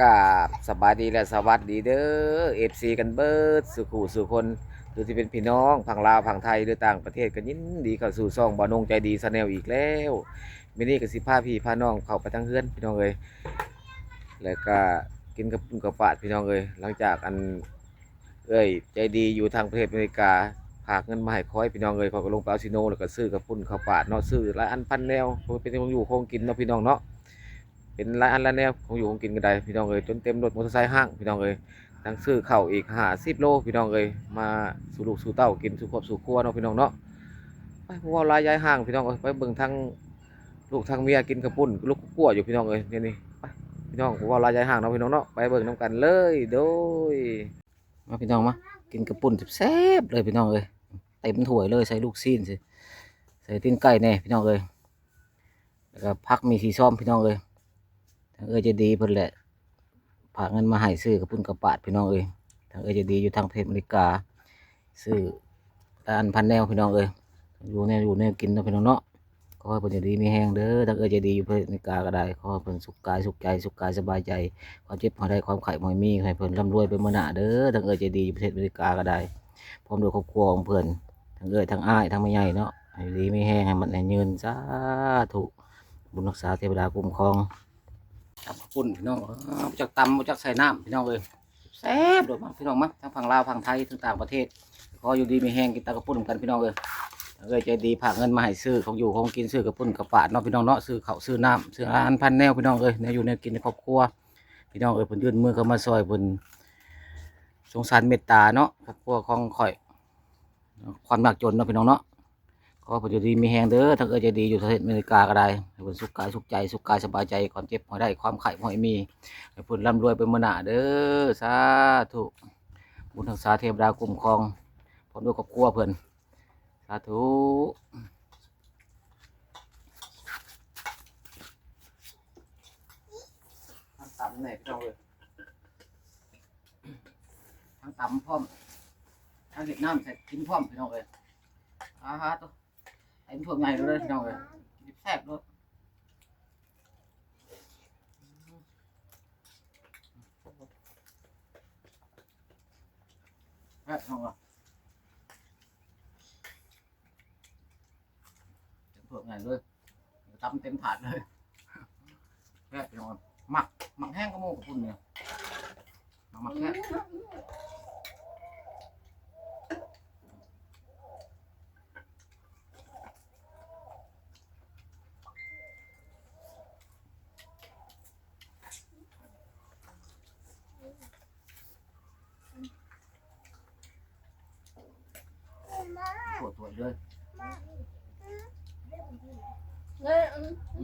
กาบสบายดีและสวัสดีเด้อเอฟซีกันเบิดสุขูสุคนหรือที่เป็นพี่น้องพังลาวพังไทยหรือต่างประเทศก็ยินดีเข้าสู่ซ่องบ่อนงใจดีซาแนลอีกแล้วมินี่ก็สิพาพี่พาน้องเข้าไปทางเฮือนพี่น้องเอ้ยแล้วก็กินกับปุ้นกับปาดพี่น้องเอ้ยหลังจากอันเอ้ยใจดีอยู่ทางประเทศอเมริกาฝากเงินมาให้คอยพี่น้องเอ้ยเขาก็ลงไปเอาซิโนแล้วก็ซื้อกับปุ้นข้าวปาดเนาะซื้อหลายอันพันแนวเพราะว่าเป็นของอยู่ของกินเนาะพี่น้องเนาะ เป็นหลายอันละแนวของอยู่ของกินกันได้พี่น้องเอ้ยจนเต็มรถมอเตอร์ไซค์ห้างพี่น้องเอ้ยทั้งซื้อข้าวอีกหาสิบโลพี่น้องเอ้ยมาสู่ลูกสู่เต้ากินสู่ครอบสู่ครัวเนาะพี่น้องเนาะไปพวกเราลายย้ายห้างพี่น้องเอ้ยไปเบิ่งทั้งลูกทั้งเมียกินกระปุ่นลูกกั้วอยู่พี่น้องเอ้ยนี่นี่ไปพี่น้องพวกเราลายย้ายห้างเนาะพี่น้องเนาะไปเบิ่งน้ำกันเลยโดยมาพี่น้องมากินกระปุ่นแซ่บเลยพี่น้องเอ้ยเต็มถ้วยเลยใส่ลูกซีนสิใส่ตีนไก่แน่พี่น้องเอ้ยแล้วก็พักมีสีส้มพี่น้องเอ้ย ทางเอจะดีเพิ่นแหละฝากเงินมาให้ซื้อกระปุ่นกระปาดพี่น้องเอ้ยทางเอจะดีอยู่ทางประเทศอเมริกา ซื้อร้านพันแนวพี่น้องเอ้ยอยู่แนวอยู่แนวกินเนาะพี่น้องเนาะขอให้เพิ่นจะดีมีแห้งเด้อทางเอจะดีอยู่ประเทศอเมริกาก็ได้ขอให้เพิ่นสุขกายสุขใจสุขกายสบายใจความเจ็บความได้ความไข้บ่ให้มีให้เพิ่นร่ำรวยเป็นมื้อหน้าเด้อทางเอจะดีอยู่ประเทศอเมริกาก็ได้พร้อมด้วยครอบครัวของเพิ่นทางเอ้ยทางอ้ายทางแม่ใหญ่เนาะให้ดีไมีแห้งให้มันให้ยืนสาธุบุญรักษาเทวดาคุ้มครอง ตำข้าวปุ้นพี่น้องอ้าวจากตำมาจากใส่น้ำพี่น้องเลยแซ่บโดดมาพี่น้องมาทั้งฝั่งลาวฝั่งไทยทั้งต่างประเทศขออยู่ดีมีแห้งกินตำข้าวปุ้นกันพี่น้องเลยเอ้ยใจดีผากเงินมาให้ซื้อของอยู่ของกินซื้อกระปุ้นกระปาดเนาะพี่น้องเนาะซื้อข้าวซื้อน้ำซื้ออาหารพันแนวพี่น้องเอ้ยแนวอยู่แนวกินในครอบครัวพี่น้องเอ้ยเพิ่นยื่นมือเข้ามาซอยเพิ่นสงสารเมตตาเนาะครอบครัวของข่อย ความยากจนเนาะพี่น้องเนาะ ขอให้เพิ่นอยู่ดีมีแหงเด้อทั้งเอ้ยใจดีอยู่ประเทศอเมริกาก็ได้ให้เพิ่นสุขกายสุขใจสุขกายสบายใจความเจ็บบ่ได้ความไข้บ่ให้มีให้เพิ่นร่ำรวยเป็นมนาเด้อสาธุบุญทักษาเทวดาคุ้มครองพร้อมด้วยครอบครัวเพิ่นสาธุทั้งตำเนี่ยพี่น้องเอ้ยทั้งตำพร้อมทั้งเห็ดน้ำใส่กินพร้อมพี่น้องเอ้ยอาฮะตัว ไอ้พวกใหญ่เราเลยพี่น้องเลยแซ่บเลยแซ่บน้องเลยพวกใหญ่เลยตำเต็มถาดเลยแซ่บน้องหมักหมักแห้งก็โม่กับคุณเนี่ยหมักแห้ง ปวดตัวเลยมันเป็น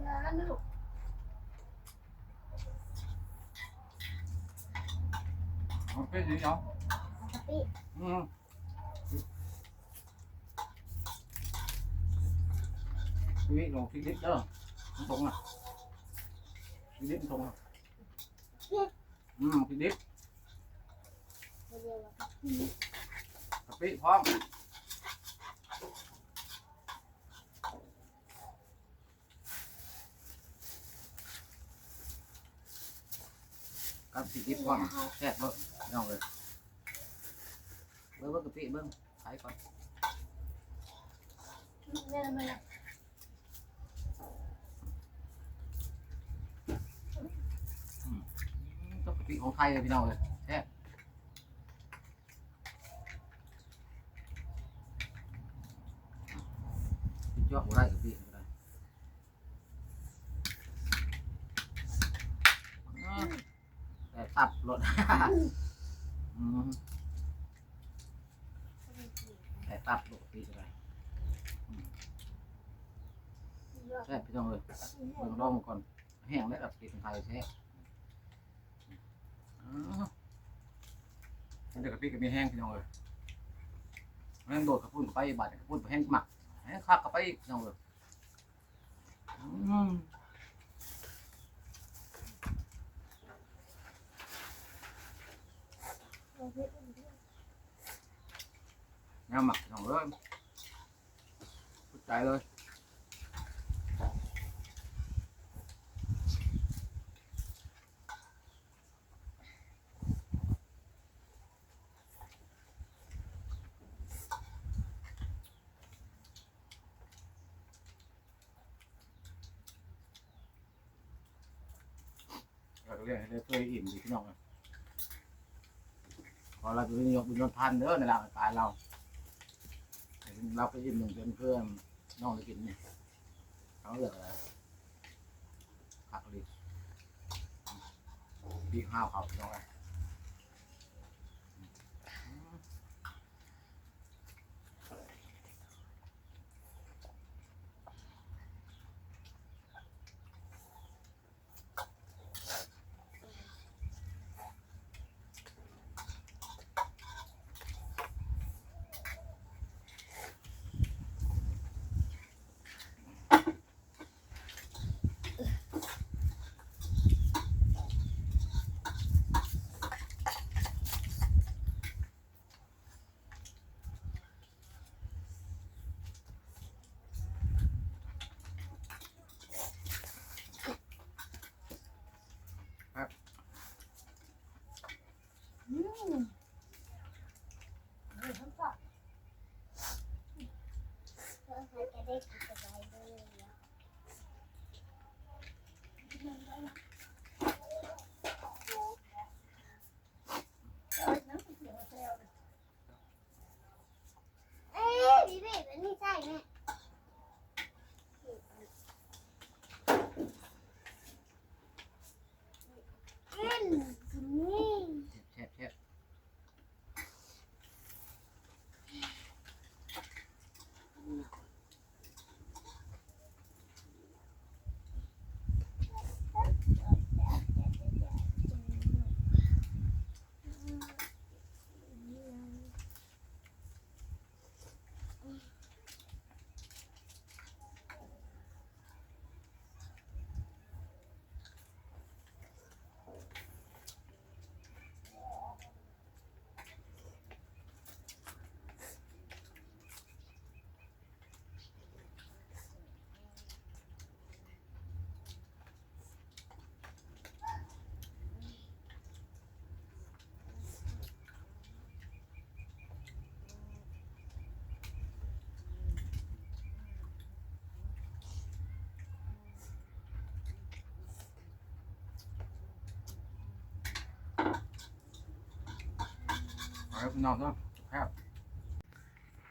ยังไงอืมชีวิตลงชีวิตเด้อมันตรงอะชีวิตมันตรงอ่ะอืมชีวิตกะปิพร้อมกับชีวิตพร้อมแซ่บเบิ่งน้องเลยเบิ่งเบิ่งกะปิเบิ่งขายก่อนกับกะปิของไทยเลยพี่น้องเลยแซ่บยอดบ่ได้กะปิบ่ได้อ้าวแต่ตับรถ อืมแต่ตับปกติอะไรแซ่พี่น้องเลยเบิ่งลองก่อน แห้งแล้วแบบติดไทยแซ่บอ๋อมันจะกระปิกระมีแห้งพี่น้องเลยแห้งโดดกระพุ่นไปบาดกระพุ่นไปแห้งหมักแห้งคักกระไปพี่น้องเลยอืม แนวหมักของเริ่มพูดใออิ่มดีพี่น้อเราจะไปยกบุญยนพันเด้อในเราตายเราเราก็ยิ้มหนึ่งเป็นเพื่อนน้องได้กินนี่เขาเหลือกอะไรผักลิบพี่ห้าวเขาน้องไง พี่น้องเนาะครับ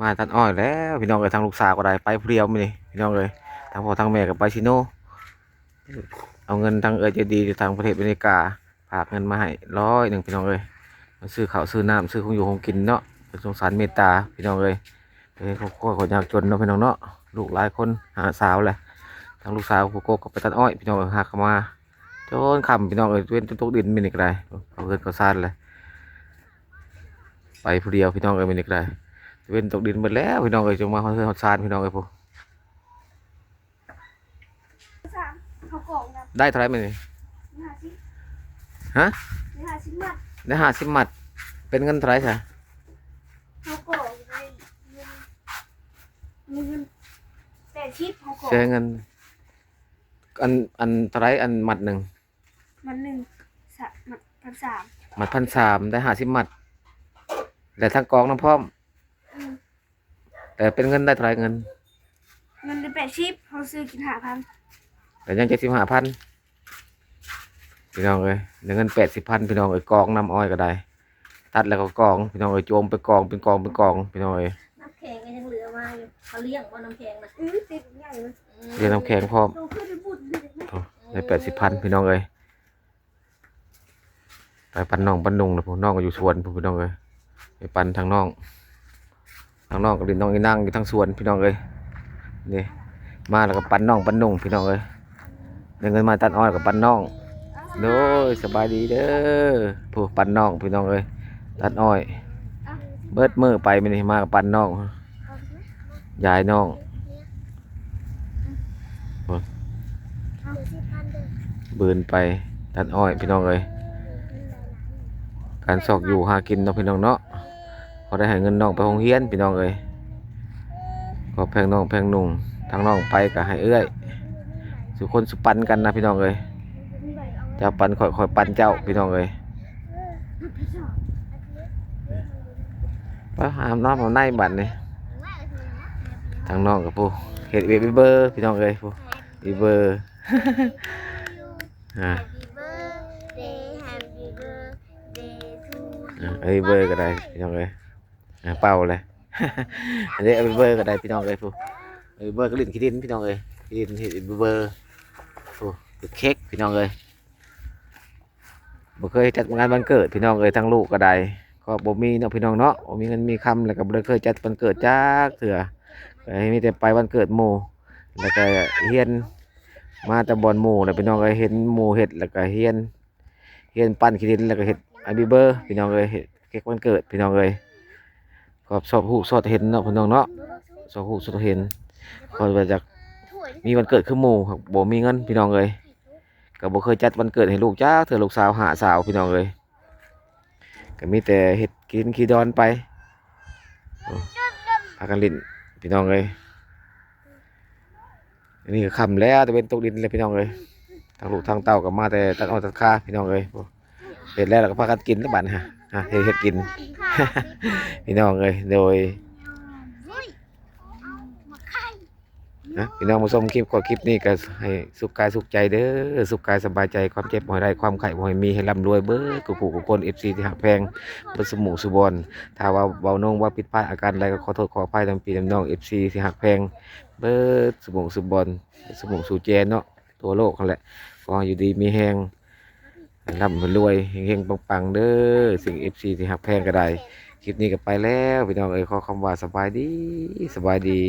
มาตัดอ้อยแล้วพี่น้องเอ้ยทางลูกสาวก็ได้ไปผู้เดียวมื้อนี้พี่น้องเอ้ยทางพ่อทางแม่ก็ไปซิโนเอาเงินทางเอจะดีทางประเทศอเมริกาฝากเงินมาให้ร้อยหนึ่งพี่น้องเอ้ยมาซื้อข้าวซื้อน้ำซื้อของอยู่ของกินเนาะเป็นสงสารเมตตาพี่น้องเอ้ยเป็นครอบครัวคนยากจนเนาะพี่น้องเนาะลูกหลายคนหาสาวแหละทางลูกสาวผู้โกก็ไปตัดอ้อยพี่น้องเอ้ยหาเข้ามาจนคำพี่น้องเอ้ยเว้นจนตกดินมินิกได้เอาเงินเขาซ่านเลย ไปผู้เดียวพี่น้องเอ้ยมินิกได้เว้นตกดินหมดแล้วพี่น้องเอ้ยจงมาเขาเฮือนเขาซานพี่น้องเอ้ยพวกสามเขากล่องนะได้เท่าไหรมันนี่ห้าสิบฮะห้าสิบมัดได้ห้าสิบมัด เป็นเงินเท่าไหรใช่เขากล่องในเงินมีเงินแปดชิปเขากล่องเสียเงิน อันอันเท่าไหรอันมัดหนึ่งมันหนึ่งสามมันพันสาม มัดพันสามได้ห้าสิบมัด แต่ทั้งกองน้ำพร้อมอืมแต่เป็นเงินได้เท่าไหรเงิน เงินได้แปดชิปเขาซื้อกินหาพันแต่ยังเจ็ดสิบห้าพันพี่น้องเอ้ยได้เงินแปดสิบพันพี่น้องเอ้ยกองน้ำอ้อยก็ได้ ตัดแล้วก็กองพี่น้องเอ้ยโจมไปกองเป็นกองเป็นกองพี่น้องเอ้ยน้ำแข็งก็ยังเหลือมาอยู่เขาเลี้ยงว่าน้ำแข็งนะอือติดใหญ่เลยเรียนน้ำแข็งพร้อมเราขึ้นไปบุญเลยนะโอ้ได้แปดสิบพันพี่น้องเอ้ยไปปันน้องปันนุงนะพวกน้องก็อยู่สวนพวกพี่น้องเอ้ย ไปปันทางน้องทางน้องก็ดินน้องอีนั่งอยู่ทางสวนพี่น้องเอ้ยนี่มาแล้วก็ปันน้องปันนุ่งพี่น้องเอ้ยได้เงินมาตัดอ้อยกับปันน้องโดยสบายดีเด้อผู้ปันน้องพี่น้องเอ้ยตัดอ้อย เบิดมือไปไมันนี่มากับปันน้องยายน้องเอาสิพันเด้อบืนไปตัดอ้อยพี่น้องเอ้ยการสอกอยู่หากินเนาะพี่น้องเนาะ พอได้ให้เงินน้องไปโรงเรียนพี่น้องเอ้ยก็แพงน้องแพงนุ่งทางน้องไปก็ให้เอื้อย สุคนสุปันกันนะพี่น้องเอ้ยเจ้าปันค่อยค่อยปันเจ้าพี่น้องเอ้ยไปหามน้ำเอาในบัดนี่ทางน้องกับผู้เฮ็ดเวบเบอร์พี่น้องเอ้ยผู้อีเบอร์อ่า Happy birthday Happy birthday to อะเอ้ยเบอร์ก็ได้พี่น้องเอ้ยอะ เป่าเลยอันนี้เอาไปเบอร์ก็ได้พี่น้องเอ้ยผู้เบอร์ก็ลิ้นขี้ดินพี่น้องเอ้ยขี้ดินเฮ็ดเบอร์ผู้เค้กพี่น้องเอ้ยบ่เคยจัดงานวันเกิดพี่น้องเอ้ยทั้งลูกก็ได้ก็บ่มีเนาะพี่น้องเนาะบ่มีเงินมีคำแล้วก็บ่ได้เคยจัดวันเกิดจักเถื่อให้มีแต่ไปวันเกิดหมู่แล้วก็เฮียนมาแต่บอนหมู่แล้วพี่น้องเอ้ยเห็นหมู่เฮ็ดแล้วก็เฮียนเฮียนปั้นขี้ดินแล้วก็เฮ็ดอันบีเบอร์พี่น้องเลยเฮ็ดเค้กวันเกิดพี่น้องเลย ขอบสอบหูสอดเห็นเนาะพี่น้องเนาะสอบหูสอดเห็นพอไปจากมีวันเกิดคือหมู่ครับบ่มีเงินพี่น้องเลยก็บ่เคยจัดวันเกิดให้ลูกจ้าเธอลูกสาวหาสาวพี่น้องเลยก็มีแต่เฮ็ดกินขี้ดอนไปโอ้พากันลินพี่น้องเลยอันนี้ก็คำแล้วแต่เป็นตกดินเลยพี่น้องเลยทางลูกทางเต้าก็มาแต่ตัดอ้อยตัดคาพี่น้องเลยเสร็จแล้วเราก็พากันกินแล้วบัดนฮะ ฮะเฮ็ดเฮ็ดกิน พี่น้องเลยโดยนะพี่น้องมาชมคลิปขอคลิปนี้ก็ให้สุขกายสุขใจเด้อสุขกายสบายใจความเจ็บบ่ให้ได้ความไข้บ่ให้มีให้ร่ำรวยเบิดกุกกุกคน FC ที่หักแพงเบิดสมุสุบอนถ้าว่าเบาน้องว่าผิดพลาดอาการใดก็ขอโทษขออภัยทางพี่น้อง FC ที่หักแพงเบิดสมุสุบอนสมุสุแจนเนาะตัวโลกนั่นแหละก็อยู่ดีมีแฮง ร่ำรวยเฮงๆปังๆเด้อสิ่งเอฟซีที่หักแพงก็ได้คลิปนี้ก็ไปแล้วพี่น้องเอ้ยขอคำว่าสบายดีสบายดี